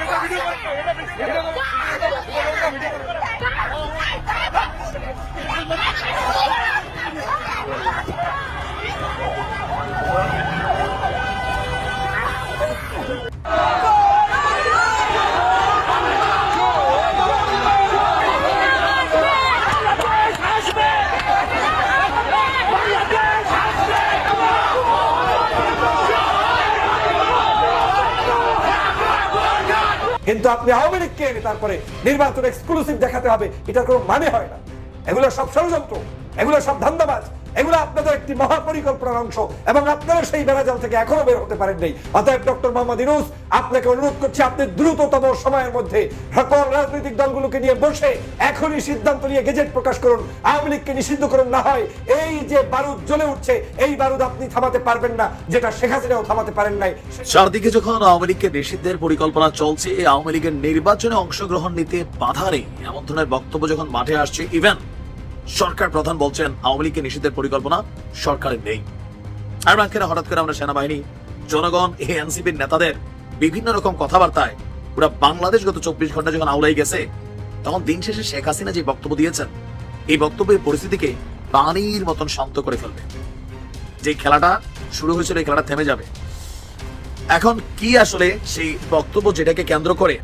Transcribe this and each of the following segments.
এটা ভিডিও এটা ভিডিও কিন্তু আপনি আওয়ামী লীগকে এনে তারপরে নির্বাচন এক্সক্লুসিভ দেখাতে হবে, এটার কোনো মানে হয় না। এগুলো সব ষড়যন্ত্র, এগুলো সব ধান্দাবাজ। এগুলো আপনাদের একটি মহাপরিকল্পনার অংশ এবং আপনারা সেই বেড়াজাল থেকে এখনও বের হতে পারেন নাই। অতএব ডক্টর মোহাম্মদ ইউনুস, আপনাকে অনুরোধ করছি, আপনি দ্রুততম সময়ের মধ্যে সকল রাজনৈতিক দলগুলোকে নিয়ে বসে এখনই সিদ্ধান্ত নিয়ে গেজেট প্রকাশ করুন, আওয়ামী লীগকে নিষিদ্ধ করুন। না হয় এই যে বারুদ জ্বলে উঠছে, এই বারুদ আপনি থামাতে পারবেন না, যেটা শেখ হাসিনাও থামাতে পারেন নাই। চারদিকে যখন আওয়ামী লীগকে নিষিদ্ধের পরিকল্পনা চলছে, আওয়ামী লীগের নির্বাচনে অংশগ্রহণ নিতে বাধা নেই, এমন ধরনের বক্তব্য যখন মাঠে আসছে ইভেন সরকার প্রধান বলছেন, আওয়ামী লীগকে নিষিদ্ধের পরিকল্পনা সরকারের নেই। আর বাক্যেরা হঠাৎ করে আমরা সেনাবাহিনী, জনগণ এই এনসিপির নেতাদের বিভিন্ন রকম কথাবার্তায় পুরা বাংলাদেশ গত চব্বিশ ঘণ্টা যখন আউলাই গেছে, তখন দিন শেষে শেখ হাসিনা যে বক্তব্য দিয়েছেন, এই বক্তব্যের পরিস্থিতিকে পানির মতন শান্ত করে ফেলবে। যে খেলাটা শুরু হয়েছিল, এই খেলাটা থেমে যাবে। এখন কি আসলে সেই বক্তব্য যেটাকে কেন্দ্র করে?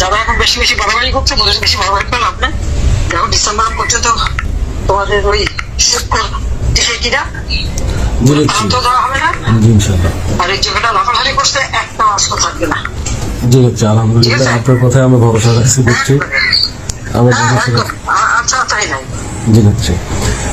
যারা এখন বেশি বেশি বাড়াবাড়ি করছে বেশি বাড়াবাড়ি করলে আপনি এখন ডিসেম্বর পর্যন্ত তোমাদের ওই টিকিটা বুঝেছি তো দেওয়া হবে না? জি ইনশাল্লাহ আর এই জায়গাটা লাফালাফি করতে একটা অস্ত্র থাকবে না। জি হচ্ছে আপনার কথায় আমি ভরসা রাখছি দেখছি। আমি হ্যাঁ, ভরসা রাখছি আচ্ছা তাই নাই। জি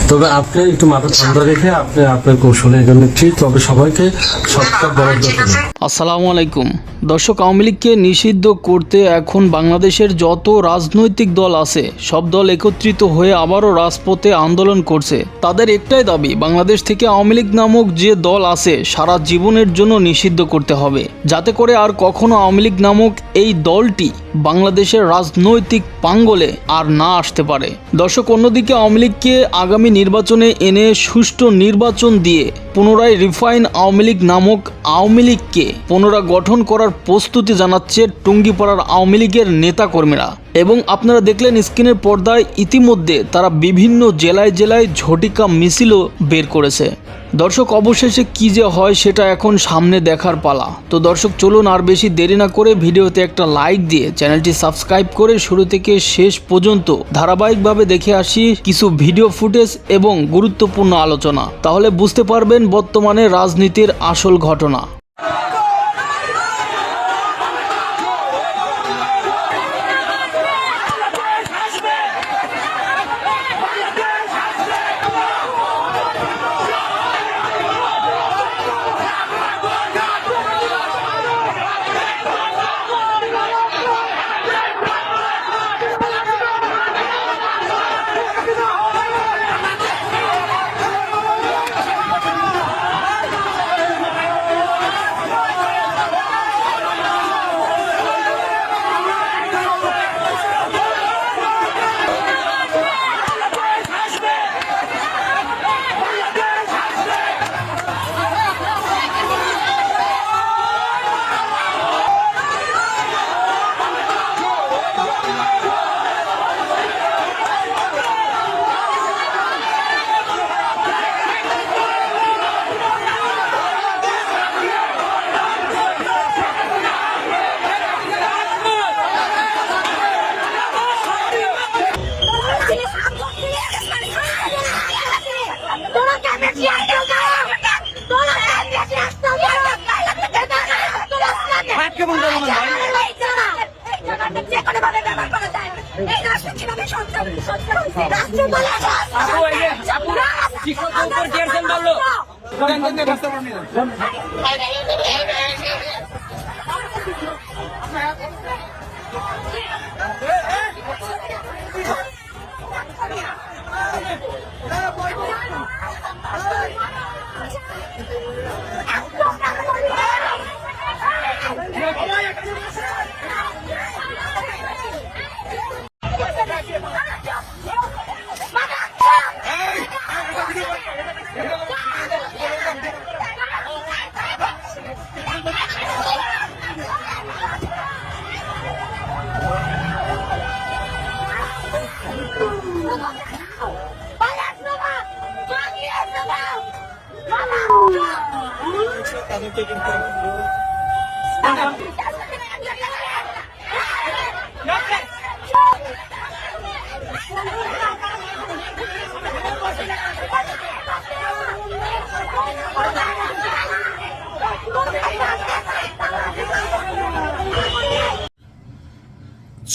তবে আপনি একটু মাথা ঠান্ডা রেখে আপনি আপনার কৌশলে এগোলে ঠিক, তবে সবাইকে সবটা ঠিক করুন আসসালামু আলাইকুম। দর্শক, আওয়ামী লীগকে নিষিদ্ধ করতে এখন বাংলাদেশের যত রাজনৈতিক দল আছে, সব দল একত্রিত হয়ে আবারও রাজপথে আন্দোলন করছে। তাদের একটাই দাবি, বাংলাদেশ থেকে আওয়ামী লীগ নামক যে দল আছে, সারা জীবনের জন্য নিষিদ্ধ করতে হবে। যাতে করে আর কখনো আওয়ামী লীগ নামক এই দলটি বাংলাদেশের রাজনৈতিক পাঙ্গলে আর না আসতে পারে। দর্শক, অন্যদিকে আওয়ামী লীগকে আগামী নির্বাচনে এনে সুষ্ঠু নির্বাচন দিয়ে পুনরায় রিফাইন আওয়ামী লীগ নামক আওয়ামী লীগকে পুনরায় গঠন করার প্রস্তুতি জানাচ্ছে টুঙ্গিপাড়ার আওয়ামী লীগের নেতাকর্মীরা। এবং আপনারা দেখলেন স্ক্রিনের পর্দায় ইতিমধ্যে তারা বিভিন্ন জেলায় জেলায় ঝটিকা মিছিলও বের করেছে। দর্শক, অবশেষে কি যে হয় সেটা এখন সামনে দেখার পালা। তো দর্শক, চলুন আর বেশি দেরি না করে ভিডিওতে একটা লাইক দিয়ে চ্যানেলটি সাবস্ক্রাইব করে শুরু থেকে শেষ পর্যন্ত ধারাবাহিকভাবে দেখে আসি কিছু ভিডিও ফুটেজ এবং গুরুত্বপূর্ণ আলোচনা। তাহলে বুঝতে পারবেন বর্তমানে রাজনীতির আসল ঘটনা। শিক্ষক উপর দিয়েছেন বলল?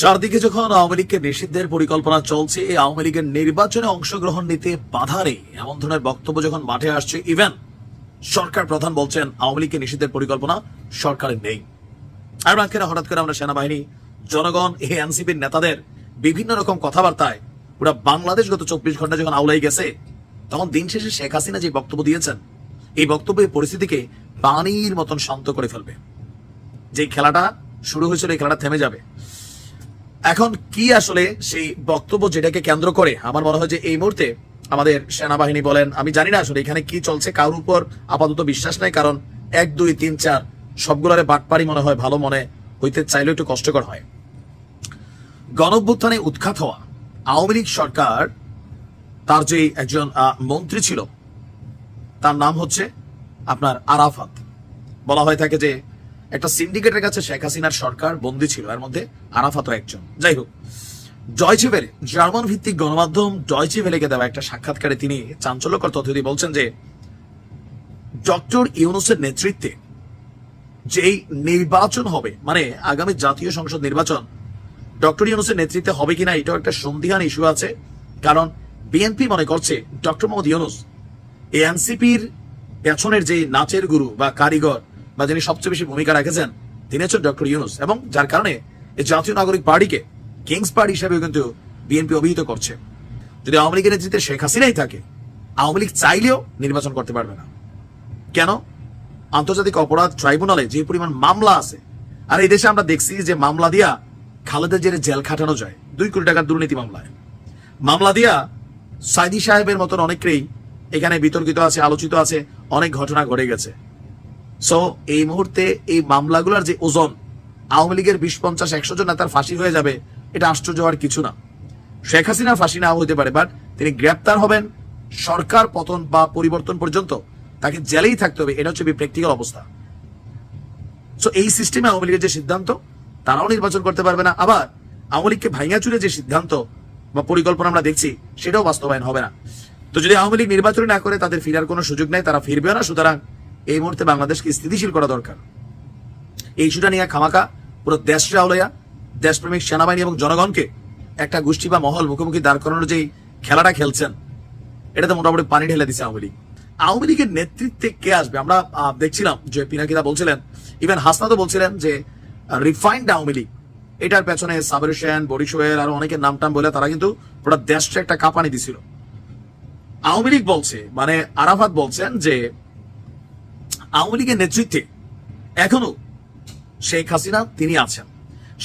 চারদিকে যখন আওয়ামী লীগকে নিষিদ্ধের পরিকল্পনা চলছে আওয়ামী লীগের নির্বাচনে অংশগ্রহণ নিতে বাধা নেই। এমন ধরনের বক্তব্য যখন মাঠে আসছে ইভেন সরকার প্রধান বলছেন আওয়ামী লীগকে নিষিদ্ধের পরিকল্পনা সরকারের নেই। আর মাঝখানে হঠাৎ করে আমরা সেনাবাহিনী, জনগণ, এই এনসিপির নেতাদের বিভিন্ন রকম কথাবার্তায় পুরো বাংলাদেশ গত চব্বিশ ঘণ্টা যখন আউলাই গেছে, তখন দিন শেষে শেখ হাসিনা যে বক্তব্য দিয়েছেন, এই বক্তব্য এই পরিস্থিতিকে পানির মতন শান্ত করে ফেলবে। যে খেলাটা শুরু হয়েছিল, এই খেলাটা থেমে যাবে। এখন কি আসলে সেই বক্তব্য যেটাকে কেন্দ্র করে? আমার মনে হয় যে এই মুহূর্তে আমাদের সেনাবাহিনী বলেন, আমি জানি না আসলে এখানে কি চলছে, কারোর উপর আপাতত বিশ্বাস নাই, কারণ এক, দুই, তিন, চার সবগুলারে বাটপারি মনে হয় ভালো মনে হইতে চাইলেও একটু কষ্টকর হয়। গণভ্যুত্থানে উৎখাত হওয়া আওয়ামী লীগ সরকার, তার যে একজন মন্ত্রী ছিল, তার নাম হচ্ছে আপনার আরাফাত। বলা হয়ে থাকে যে একটা সিন্ডিকেটের কাছে শেখ হাসিনার সরকার বন্দী ছিল, এর মধ্যে আরাফাতও একজন। যাই হোক জয়চে ভেলে জার্মান ভিত্তিক গণমাধ্যম জয়চে ভেলেকে দেওয়া একটা সাক্ষাৎকারে তিনি চাঞ্চল্যকর তথ্য দিয়ে বলছেন যে, ডক্টর ইউনুসের নেতৃত্বে যেই নির্বাচন হবে মানে আগামী জাতীয় সংসদ নির্বাচন, ডক্টর ইউনুসের নেতৃত্বে হবে কিনা এটাও একটা সন্দিহান ইস্যু আছে, কারণ বিএনপি মনে করছে ডক্টর মোহাম্মদ ইউনুস এনসিপির পেছনের যে নাচের গুরু বা কারিগর বা যিনি সবচেয়ে বেশি ভূমিকা রেখেছেন, তিনি হচ্ছেন ডক্টর ইউনুস এবং যার কারণে এই জাতীয় নাগরিক পার্টিকে কিংস পার্টি হিসেবে কিন্তু বিএনপি অভিহিত করছে। যদি আওয়ামী লীগের নেতৃত্বে শেখ হাসিনাই থাকে, আওয়ামী লীগ চাইলেও নির্বাচন করতে পারবে না। কেন? আন্তর্জাতিক অপরাধ ট্রাইব্যুনালে যে পরিমাণ মামলা আছে, আর এই দেশে আমরা দেখছি যে মামলা দিয়া খালেদা জেরে জেল খাটানো যায়, দুই কোটি টাকার দুর্নীতি মামলায়। মামলা দিয়া সাইদি সাহেবের মতন অনেকেই এখানে বিতর্কিত আছে, আলোচিত আছে, অনেক ঘটনা ঘটে গেছে। সো এই মুহূর্তে এই মামলাগুলোর যে ওজন, আওয়ামী লীগের বিশ পঞ্চাশ একশো জন নেতার ফাঁসি হয়ে যাবে, এটা আশ্চর্য হওয়ার কিছু না। শেখ হাসিনা ফাঁসি নাও হতে পারে বাট তিনি গ্রেপ্তার হবেন সরকার পতন বা পরিবর্তন পর্যন্ত। তাকে জেলেই থাকতে হবে, এটা হচ্ছে প্র্যাকটিক্যাল অবস্থা। সো এই সিস্টেমে আওয়ামী লীগের যে সিদ্ধান্ত, তারাও নির্বাচন করতে পারবে না। আবার, আওয়ামী লীগকে ভাইঙা চুরে যে সিদ্ধান্ত বা পরিকল্পনা আমরা দেখছি, সেটাও বাস্তবায়ন হবে না। তো যদি আওয়ামী লীগ নির্বাচন না করে, তাদের ফিরার কোনো সুযোগ নেই, তারা ফিরবেও না, সুতরাং এই মুহূর্তে বাংলাদেশকে স্থিতিশীল করা দরকার। এই ইস্যুটা নিয়ে খামাকা পুরো দেশ রাউলাইয়া দেশপ্রেমিক সেনাবাহিনী এবং জনগণকে একটা গোষ্ঠী বা মহল মুখোমুখি দাঁড় করানোর যেই খেলাটা খেলছেন, এটাতে মোটামুটি পানি ঢেলে দিছে আওয়ামী লীগ। আওয়ামী লীগের নেতৃত্বে কে আসবে? আমরা দেখছিলাম যে পিনাকিদা বলছিলেন, ইভেন হাসনাদও বলছিলেন যে রিফাইন্ড আওয়ামী লীগ। এটার পেছনে সাবর হোসেন বরিশ সোহেল আর অনেকের নাম টাম বলে তারা কিন্তু পুরো দেশটা একটা কাঁপানি দিছিল। আওয়ামী লীগ বলছে মানে আরাফাত বলছেন যে আওয়ামী লীগের নেতৃত্বে এখনও শেখ হাসিনা তিনি আছেন।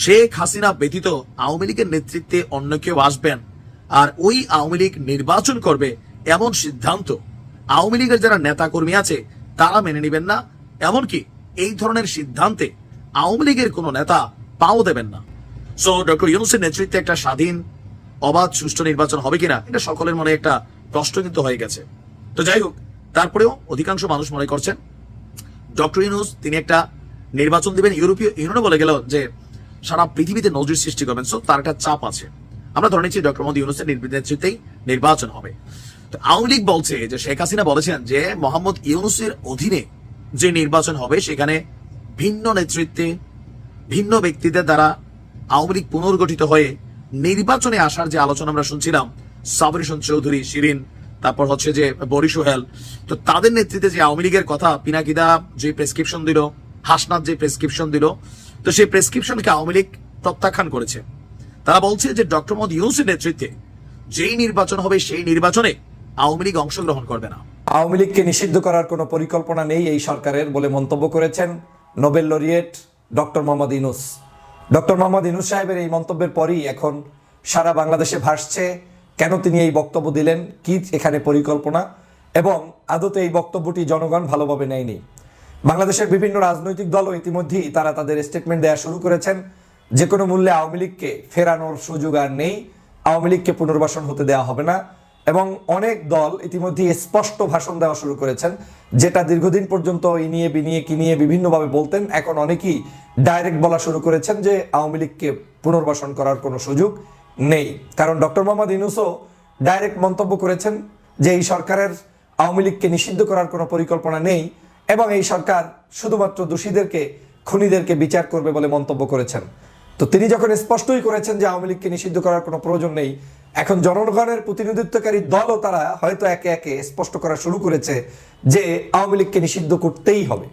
শেখ হাসিনা ব্যতীত আওয়ামী লীগের নেতৃত্বে অন্য কেউ আসবেন আর ওই আওয়ামী লীগ নির্বাচন করবে এমন সিদ্ধান্ত আওয়ামী লীগের যারা নেতা কর্মী আছে, তারা মেনে নেবেন না। এমনকি এই ধরনের সিদ্ধান্তে আওয়ামী লীগের কোনো নেতা পাও দেবেন না। সো ডক্টর ইউনুসের নেতৃত্বে একটা স্বাধীন, অবাধ, সুষ্ঠু নির্বাচন হবে কিনা, এটা সকলের মনে একটা প্রশ্ন কিন্তু হয়ে গেছে। তো যাই হোক, তারপরেও অধিকাংশ মানুষ মনে করছেন ডক্টর ইউনুস, তিনি একটা নির্বাচন দিবেন, ইউরোপীয় ইউনিয়নও বলে গেল যে সারা পৃথিবীতে নজির সৃষ্টি করবেন। সো তার একটা চাপ আছে। আমরা ধরে নিচ্ছি ডক্টর মোদী ইউনুসের নেতৃত্বেই নির্বাচন হবে। তো আওয়ামী লীগ বলছে যে শেখ হাসিনা বলেছেন যে মোহাম্মদ ইউনুসের অধীনে যে নির্বাচন হবে, সেখানে ভিন্ন নেতৃত্বে, ভিন্ন ব্যক্তিদের দ্বারা আওয়ামী লীগ পুনর্গঠিত হয়ে নির্বাচনে আসার যে আলোচনা আমরা শুনছিলাম সাবর হোসেন চৌধুরী, শিরিন তারপর হচ্ছে যে বরি সোহেল তো তাদের নেতৃত্বে যে আওয়ামী লীগের কথা, পিনাকিদা যে প্রেসক্রিপশন দিল হাসনাথ যে প্রেসক্রিপশন দিল, তো সেই প্রেসক্রিপশনকে আওয়ামী লীগ প্রত্যাখ্যান করেছে। তারা বলছে যে ডক্টর মোহাম্মদ ইউনুসের নেতৃত্বে যেই নির্বাচন হবে, সেই নির্বাচনে আওয়ামী লীগ অংশগ্রহণ করবে না। আওয়ামী লীগকে নিষিদ্ধ করার কোনো পরিকল্পনা নেই এই সরকারের বলে মন্তব্য করেছেন Nobel laureate doctor Mohammad Yunus doctor Mohammad Yunus সাহেবের এই মন্তব্যের পরই এখন সারা বাংলাদেশে ভাসছে কেন তিনি এই বক্তব্য দিলেন? কি এখানে পরিকল্পনা? এবং আদতে এই বক্তব্যটি জনগণ ভালোভাবে নেয়নি। বাংলাদেশের বিভিন্ন রাজনৈতিক দলও ইতিমধ্যেই তারা তাদের স্টেটমেন্ট দেওয়া শুরু করেছেন। যে কোনো মূল্যে আওয়ামী লীগকে ফেরানোর সুযোগ আর নেই। আওয়ামী লীগকে পুনর্বাসন হতে দেওয়া হবে না। এবং অনেক দল ইতিমধ্যে স্পষ্ট ভাষণ দেওয়া শুরু করেছেন, যেটা দীর্ঘদিন পর্যন্ত এই নিয়ে বিনিয়ে কি নিয়ে বিভিন্নভাবে বলতেন। এখন অনেকেই ডাইরেক্ট বলা শুরু করেছেন যে আওয়ামী লীগকে পুনর্বাসন করার কোনো সুযোগ নেই। কারণ ডক্টর মোহাম্মদ ইনুসও ডাইরেক্ট মন্তব্য করেছেন যে এই সরকারের আওয়ামী লীগকে নিষিদ্ধ করার কোনো পরিকল্পনা নেই এবং এই সরকার শুধুমাত্র দোষীদেরকে, খুনিদেরকে বিচার করবে বলে মন্তব্য করেছেন। তো তিনি যখন স্পষ্টই করেছেন যে আওয়ামী লীগকে নিষিদ্ধ করার কোনো প্রয়োজন নেই, এখন জনগণের প্রতিনিধিত্বকারী দলও তারা হয়তো একে একে স্পষ্ট করা শুরু করেছে যে আওয়ামী লীগকে নিষিদ্ধ করতেই হবে।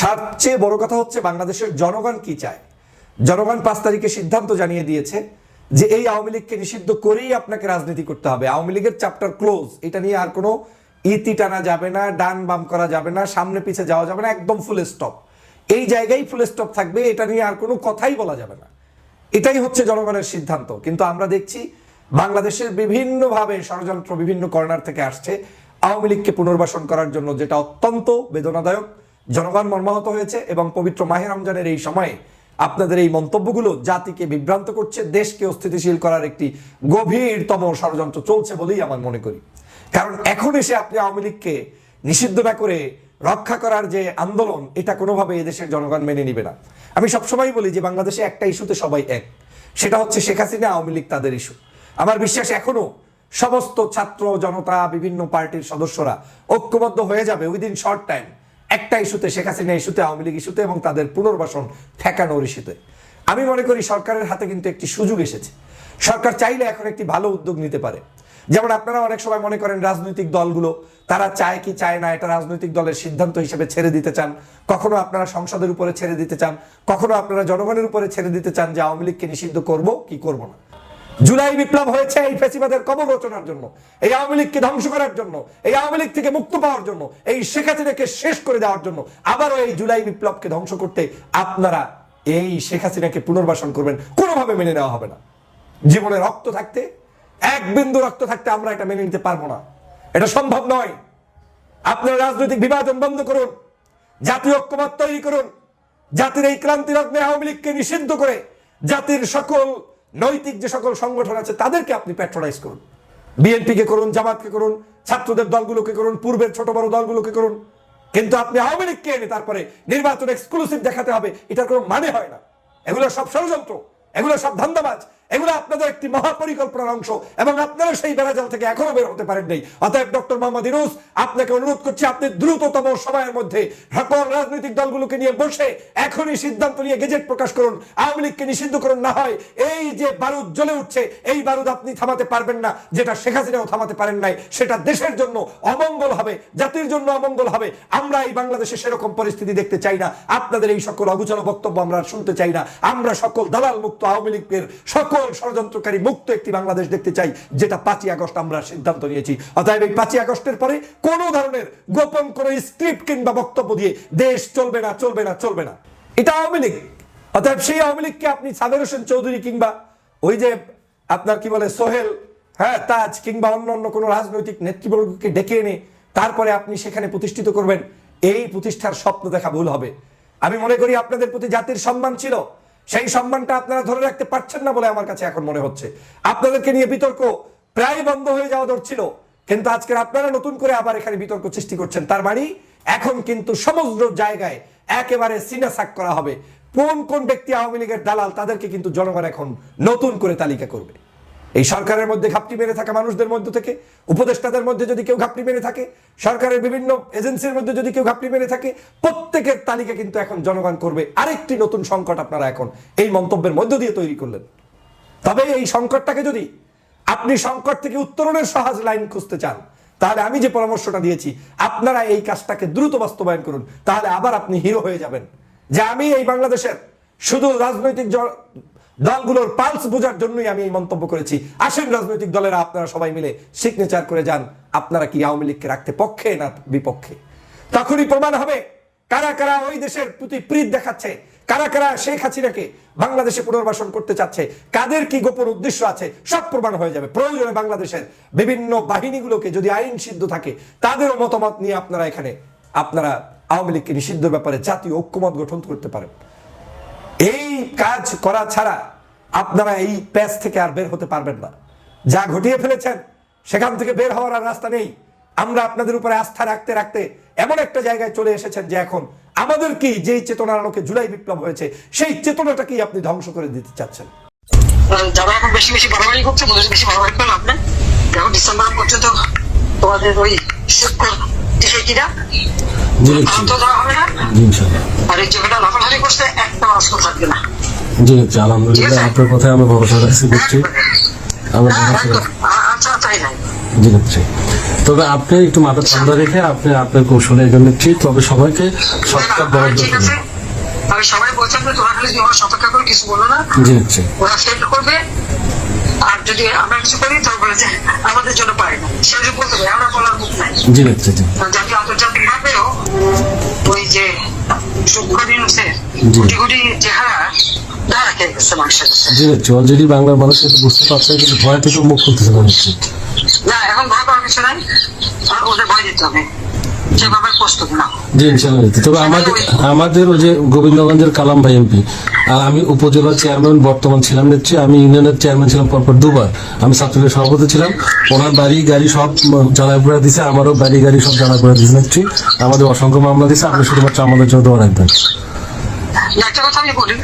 সবচেয়ে বড় কথা হচ্ছে বাংলাদেশের জনগণ কি চায়? জনগণ পাঁচ তারিখে সিদ্ধান্ত জানিয়ে দিয়েছে যে এই আওয়ামী লীগকে নিষিদ্ধ করেই আপনাকে রাজনীতি করতে হবে। আওয়ামী লীগের চ্যাপ্টার ক্লোজ। এটা নিয়ে আর কোনো ইতি টানা যাবে না, ডান বাম করা যাবে না, সামনে পিছে যাওয়া যাবে না, একদম ফুল স্টপ এই জায়গায় ফুল স্টপ থাকবে, এটা নিয়ে আর কোনো কথাই বলা যাবে না। এটাই হচ্ছে জনগণের সিদ্ধান্ত। কিন্তু আমরা দেখছি বাংলাদেশের বিভিন্নভাবে ষড়যন্ত্র বিভিন্ন কর্নার থেকে আসছে। আওয়ামী লীগকে পুনর্বাসন করার জন্য যেটা অত্যন্ত বেদনাদায়ক। জনগণ মর্মাহত হয়েছে এবং পবিত্র মাহের রমজানের এই সময়ে আপনাদের এই মন্তব্যগুলো জাতিকে বিভ্রান্ত করছে, দেশকে অস্থিতিশীল করার একটি গভীরতম ষড়যন্ত্র চলছে বলেই আমার মনে করি। কারণ এখন এসে আপনি আওয়ামী লীগকে নিষিদ্ধ না করে রক্ষা করার যে আন্দোলন, এটা কোনোভাবে এদেশের জনগণ মেনে নিবে না। আমি সবসময় বলি যে বাংলাদেশে একটা ইস্যুতে সবাই এক। সেটা হচ্ছে শেখ হাসিনা আওয়ামী লীগ তাদের ইস্যু। আমার বিশ্বাস এখনও সমস্ত ছাত্র, জনতা, বিভিন্ন পার্টির সদস্যরা ঐক্যবদ্ধ হয়ে যাবে উইদিন শর্ট টাইম। একটা ইস্যুতে, শেখ হাসিনা ইস্যুতে, আওয়ামী লীগ ইস্যুতে এবং তাদের পুনর্বাসন ঠেকানোর ইস্যুতে। আমি মনে করি সরকারের হাতে কিন্তু একটি সুযোগ এসেছে। সরকার চাইলে এখন একটি ভালো উদ্যোগ নিতে পারে। যেমন আপনারা অনেক সময় মনে করেন রাজনৈতিক দলগুলো, তারা চায় কি চায় না, এটা রাজনৈতিক দলের সিদ্ধান্ত হিসেবে ছেড়ে দিতে চান। কখনো আপনারা সংসদের উপরে ছেড়ে দিতে চান, কখনো আপনারা জনগণের উপরে ছেড়ে দিতে চান যে আওয়ামী লীগকে নিষিদ্ধ করব কি করব না। জুলাই বিপ্লব হয়েছে এই ফেসিবাদের কবর রচনার জন্য, এই আওয়ামী লীগকে ধ্বংস করার জন্য, এই আওয়ামী লীগ থেকে মুক্ত পাওয়ার জন্য, এই শেখ হাসিনাকে শেষ করে দেওয়ার জন্য আবারও এই জুলাই বিপ্লবকে ধ্বংস করতে আপনারা এই শেখ হাসিনাকে পুনর্বাসন করবেন, কোনোভাবে মেনে নেওয়া হবে না। জীবনে রক্ত থাকতে, এক বিন্দু রক্ত থাকতে আমরা এটা মেনে নিতে পারব না। এটা সম্ভব নয়। আপনারা রাজনৈতিক বিভাজন বন্ধ করুন, জাতীয় ঐক্যমত তৈরি করুন, জাতির এই ক্রান্তি লগ্নে আওয়ামী লীগকে নিষিদ্ধ করে, জাতির সকল নৈতিক যে সকল সংগঠন আছে, তাদেরকে আপনি প্যাট্রোনাইজ করুন। বিএনপিকে করুন, জামাতকে করুন, ছাত্রদের দলগুলোকে করুন, পূর্বের ছোট বড় দলগুলোকে করুন। কিন্তু আপনি আওয়ামী লীগকে এনে তারপরে নির্বাচন এক্সক্লুসিভ দেখাতে হবে, এটার কোনো মানে হয় না। এগুলো সব ষড়যন্ত্র, এগুলো সব ধান্দাবাজ। এগুলো আপনাদের একটি মহাপরিকল্পনার অংশ এবং আপনারা সেই বেড়াজাল থেকে এখনও বের হতে পারেন নাই। অতএব ডক্টর মোহাম্মদ ইনুস আপনাকে অনুরোধ করছি আপনি দ্রুততম সময়ের মধ্যে সকল রাজনৈতিক দলগুলোকে নিয়ে বসে এখনই সিদ্ধান্ত নিয়ে গেজেট প্রকাশ করুন, আওয়ামী লীগকে নিষিদ্ধ করুন, না হয় এই যে বারুদ জ্বলে উঠছে, এই বারুদ আপনি থামাতে পারবেন না, যেটা শেখ হাসিনাও থামাতে পারেন নাই, সেটা দেশের জন্য অমঙ্গল হবে, জাতির জন্য অমঙ্গল হবে। আমরা এই বাংলাদেশে সেরকম পরিস্থিতি দেখতে চাই না। আপনাদের এই সকল অগুচল বক্তব্য আমরা শুনতে চাই না। আমরা সকল দালাল মুক্ত আওয়ামী লীগের সকল ষড়যন্ত্রকারী মুক্ত একটি বাংলাদেশ দেখতে চাই, যেটা পাঁচই আগস্ট আমরা সিদ্ধান্ত নিয়েছি। অতএব এই পাঁচই আগস্টের পরে কোনো ধরনের গোপন কোনো স্ক্রিপ্ট কিংবা বক্তব্য দিয়ে দেশ চলবে না চলবে না চলবে না। এটা আওয়ামী লীগ। অতএব সেই আওয়ামী লীগকে আপনি সাবের হোসেন চৌধুরী কিংবা ওই যে আপনার কি বলে সোহেল হ্যাঁ তাজ কিংবা অন্য অন্য কোনো রাজনৈতিক নেতৃবর্গকে ডেকে এনে তারপরে আপনি সেখানে প্রতিষ্ঠিত করবেন, এই প্রতিষ্ঠার স্বপ্ন দেখা ভুল হবে। আমি মনে করি আপনাদের প্রতি জাতির সম্মান ছিল। সেই সম্মানটা আপনারা ধরে রাখতে পারছেন না বলে আমার কাছে এখন মনে হচ্ছে। আপনাদেরকে নিয়ে বিতর্ক প্রায় বন্ধ হয়ে যাওয়া ধরছিল। কিন্তু আজকের আপনারা নতুন করে আবার এখানে বিতর্ক সৃষ্টি করছেন। তার মানে এখন কিন্তু সমগ্র জায়গায় একেবারে সিনাসাক করা হবে। কোন কোন ব্যক্তি আওয়ামী লীগের দালাল তাদেরকে কিন্তু জনগণ এখন নতুন করে তালিকা করবে। এই সরকারের মধ্যে ঘাপটি মেরে থাকা মানুষদের মধ্যে থেকে, উপদেষ্টাদের মধ্যে যদি কেউ ঘাপটি মেরে থাকে, সরকারের বিভিন্ন এজেন্সির মধ্যে যদি কেউ ঘাপটি মেরে থাকে, প্রত্যেকের তালিকা কিন্তু এখন জনগণ করবে। আরেকটি নতুন সংকট আপনারা এখন এই মন্তব্যের মধ্য দিয়ে তৈরি করলেন। তবে এই সংকটটাকে যদি আপনি সংকট থেকে উত্তরণের সহজ লাইন খুঁজতে চান, তাহলে আমি যে পরামর্শটা দিয়েছি, আপনারা এই কাজটাকে দ্রুত বাস্তবায়ন করুন, তাহলে আবার আপনি হিরো হয়ে যাবেন। যে আমি এই বাংলাদেশের শুধু রাজনৈতিক দলগুলোর পালস বোঝার জন্যই আমি এই মন্তব্য করেছি। আসেন রাজনৈতিক দলেরা, আপনারা সবাই মিলে সিগনেচার করে যান। আপনারা কি আওয়ামী লীগকে রাখতে পক্ষে না বিপক্ষে? তখনই প্রমাণ হবে কারা কারা ওই দেশের প্রতি প্রীত দেখাচ্ছে, কারা কারা শেখ হাসিনাকে বাংলাদেশে পুনর্বাসন করতে চাচ্ছে, কাদের কি গোপন উদ্দেশ্য আছে, সব প্রমাণ হয়ে যাবে। প্রয়োজনে বাংলাদেশের বিভিন্ন বাহিনীগুলোকে যদি আইন সিদ্ধ থাকে, তাদেরও মতামত নিয়ে আপনারা এখানে, আপনারা আওয়ামী লীগকে নিষিদ্ধ ব্যাপারে জাতীয় ঐক্যমত গঠন করতে পারেন। কাজ করা ছাড়া আপনারা এই প্যাচ থেকে আর বের হতে পারবেন না। যা ঘটিয়ে ফেলেছেন, সেখান থেকে বের হওয়ার আর রাস্তা নেই। আমরা আপনাদের উপরে আস্থা রাখতে রাখতে এমন একটা জায়গায় চলে এসেছেন যে এখন আমাদের কি যেই চেতনার আলোকে জুলাই বিপ্লব হয়েছে, সেই চেতনাটাকেই আপনি ধ্বংস করে দিতে চাচ্ছেন। যারা এখন বেশি বেশি বাড়াবাড়ি করছে বেশি বাড়াবাড়ি করলে আপনি এখন ডিসেম্বর পর্যন্ত তোমাদের ওই শিক্ষক টিকিটিরা জি দেখছি তো দেওয়া হবে না। জি ইনশাল্লাহ। আর এই জায়গাটা লাফালাফি করতে একটা অস্ত্র থাকবে না। জি আলহামদুলিল্লাহ। আপনার কথায় আমরা ভরসা রাখছি দেখছি আমরা হ্যাঁ। রাখছি। আ- আচ্ছা তাই নাই। জি দেখছি তবে আপনি একটু মাথা ঠান্ডা রেখে আপনি আপনার কৌশলে এজন্য ঠিক তবে সবাইকে সৎকার বরাদ্দ করুন আমি সবাই বলছেন যে তোরা খালি আমার সতর্ক করে কিছু বলো না। জি ওরা সেট করবে। আর যদি আমরা কিছু করি তাহলে আমাদের জন্য পারে না। সে বলতে পারে জি দেখছি জি জাতীয় আন্তর্জাতিক ভাবেও ওই যে। গুটি গুটি চেহারা জি অলরেডি বাংলার মানুষ এটা বুঝতে পারছে কিন্তু ভয় থেকে মুখ খুলতেছে না না এখন ভয় পাওয়ার কিছু নাই ওদের ভয় দিতে হবে। সেভাবে প্রস্তুত না। জি ইনশাল্লাহ তবে আমাদের আমাদের ওই যে গোবিন্দগঞ্জের কালাম ভাই এমপি আর আমি উপজেলা চেয়ারম্যান বর্তমান ছিলাম দেখছি আমি ইউনিয়নের চেয়ারম্যান ছিলাম পরপর দুবার। আমি ছাত্রলীগের সভাপতি ছিলাম। ওনার বাড়ি গাড়ি সব জ্বালায় পুরা দিছে আমারও বাড়ি গাড়ি সব জ্বালায় পুরা দিছে দেখছি আমাদের অসংখ্য মামলা দিছে আপনি শুধুমাত্র আমাদের জন্য দোয়া রাখবেন। একটা কথা আমি বলি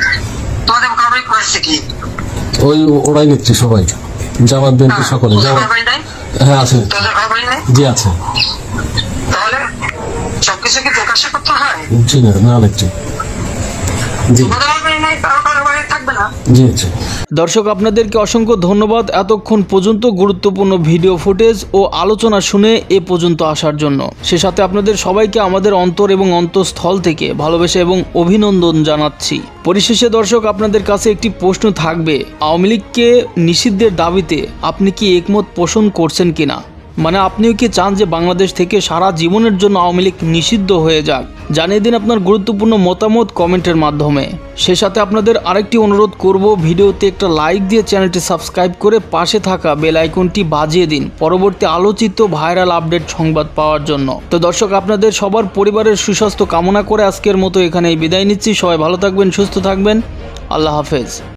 তোমাদের মোকাবিলা করেছে কি? ওই ওরাই নিচ্ছি সবাই জামাত বিএনপি সকলে ওদের জামাত হ্যাঁ আছে। জি আছে। সবকিছু কি প্রকাশ্য করতে হয়? জি। না না। জি আছে দর্শক আপনাদেরকে অসংখ্য ধন্যবাদ এতক্ষণ পর্যন্ত গুরুত্বপূর্ণ ভিডিও ফুটেজ ও আলোচনা শুনে এ পর্যন্ত আসার জন্য। সে সাথে আপনাদের সবাইকে আমাদের অন্তর এবং অন্তঃস্থল থেকে ভালোবাসা এবং অভিনন্দন জানাচ্ছি। পরিশেষে দর্শক আপনাদের কাছে একটি প্রশ্ন থাকবে। আওয়ামী লীগকে নিষিদ্ধের দাবিতে আপনি কি একমত পোষণ করছেন কিনা? মানে আপনিও কি চান যে বাংলাদেশ থেকে সারা জীবনের জন্য আওয়ামী লীগ নিষিদ্ধ হয়ে যাক? জানিয়ে দিন আপনার গুরুত্বপূর্ণ মতামত কমেন্টের মাধ্যমে। সে সাথে আপনাদের আরেকটি অনুরোধ করব, ভিডিওতে একটা লাইক দিয়ে চ্যানেলটি সাবস্ক্রাইব করে পাশে থাকা বেল আইকনটি বাজিয়ে দিন পরবর্তী আলোচিত ভাইরাল আপডেট সংবাদ পাওয়ার জন্য। তো দর্শক, আপনাদের সবার পরিবারের সুস্বাস্থ্য কামনা করে আজকের মতো এখানেই বিদায় নিচ্ছি। সবাই ভালো থাকবেন, সুস্থ থাকবেন। আল্লাহ হাফেজ।